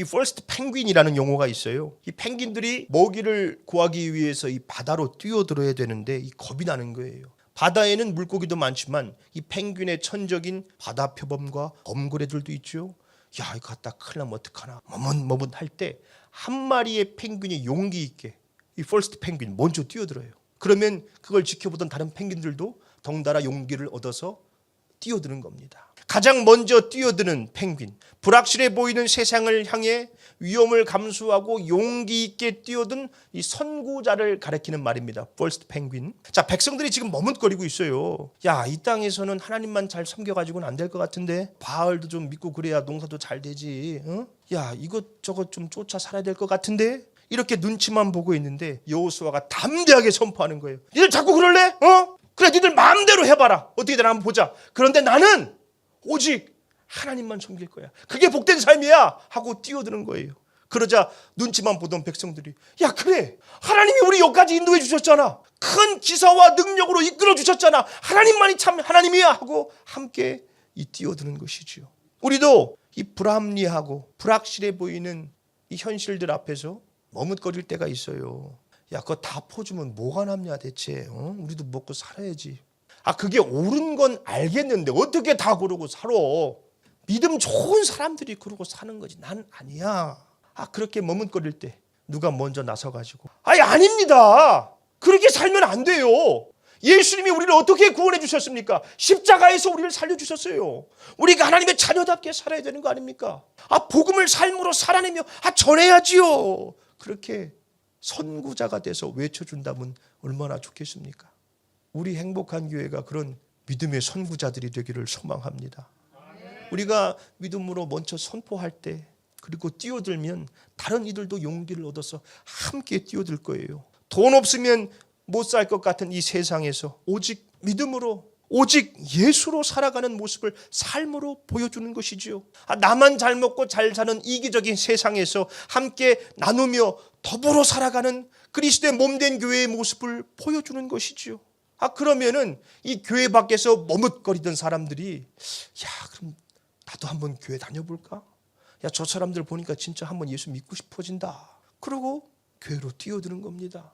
이 first penguin이라는 용어가 있어요. 이 펭귄들이 먹이를 구하기 위해서 이 바다로 뛰어들어야 되는데 이 겁이 나는 거예요. 바다에는 물고기도 많지만 이 펭귄의 천적인 바다 표범과 범고래들도 있죠. 야 이거 갖다 큰일 나면 어떡하나 머뭇머뭇 할 때 한 마리의 펭귄이 용기 있게 이 퍼스트 펭귄 먼저 뛰어들어요. 그러면 그걸 지켜보던 다른 펭귄들도 덩달아 용기를 얻어서 뛰어드는 겁니다. 가장 먼저 뛰어드는 펭귄, 불확실해 보이는 세상을 향해 위험을 감수하고 용기 있게 뛰어든 이 선구자를 가리키는 말입니다. first 펭귄. 자, 백성들이 지금 머뭇거리고 있어요. 야, 이 땅에서는 하나님만 잘 섬겨 가지고는 안 될 것 같은데 바알도 좀 믿고 그래야 농사도 잘 되지. 어? 야, 이것 저것 좀 쫓아 살아야 될 것 같은데 이렇게 눈치만 보고 있는데 여호수아가 담대하게 선포하는 거예요. 니들 자꾸 그럴래? 어? 그래, 니들 마음대로 해봐라. 어떻게 되나 한번 보자. 그런데 나는 오직 하나님만 섬길 거야. 그게 복된 삶이야. 하고 뛰어드는 거예요. 그러자 눈치만 보던 백성들이 야 그래 하나님이 우리 여기까지 인도해 주셨잖아 큰 기사와 능력으로 이끌어 주셨잖아 하나님만이 참 하나님이야 하고 함께 이 뛰어드는 것이지요 우리도 이 불합리하고 불확실해 보이는 이 현실들 앞에서 머뭇거릴 때가 있어요 야 그거 다 퍼주면 뭐가 남냐 대체? 어? 우리도 먹고 살아야지. 아 그게 옳은 건 알겠는데 어떻게 다 그러고 살아? 믿음 좋은 사람들이 그러고 사는 거지. 난 아니야. 아 그렇게 머뭇거릴 때 누가 먼저 나서 가지고 아니 아닙니다. 그렇게 살면 안 돼요. 예수님이 우리를 어떻게 구원해 주셨습니까? 십자가에서 우리를 살려 주셨어요. 우리가 하나님의 자녀답게 살아야 되는 거 아닙니까? 아 복음을 삶으로 살아내며 아 전해야지요. 그렇게 선구자가 돼서 외쳐준다면 얼마나 좋겠습니까 우리 행복한 교회가 그런 믿음의 선구자들이 되기를 소망합니다. 우리가 믿음으로 먼저 선포할 때 그리고 뛰어들면 다른 이들도 용기를 얻어서 함께 뛰어들 거예요. 돈 없으면 못 살 것 같은 이 세상에서 오직 믿음으로 오직 예수로 살아가는 모습을 삶으로 보여주는 것이지요. 아, 나만 잘 먹고 잘 사는 이기적인 세상에서 함께 나누며 더불어 살아가는 그리스도의 몸된 교회의 모습을 보여주는 것이지요. 아 그러면은 이 교회 밖에서 머뭇거리던 사람들이 야 그럼 나도 한번 교회 다녀볼까? 야 저 사람들 보니까 진짜 한번 예수 믿고 싶어진다. 그러고 교회로 뛰어드는 겁니다.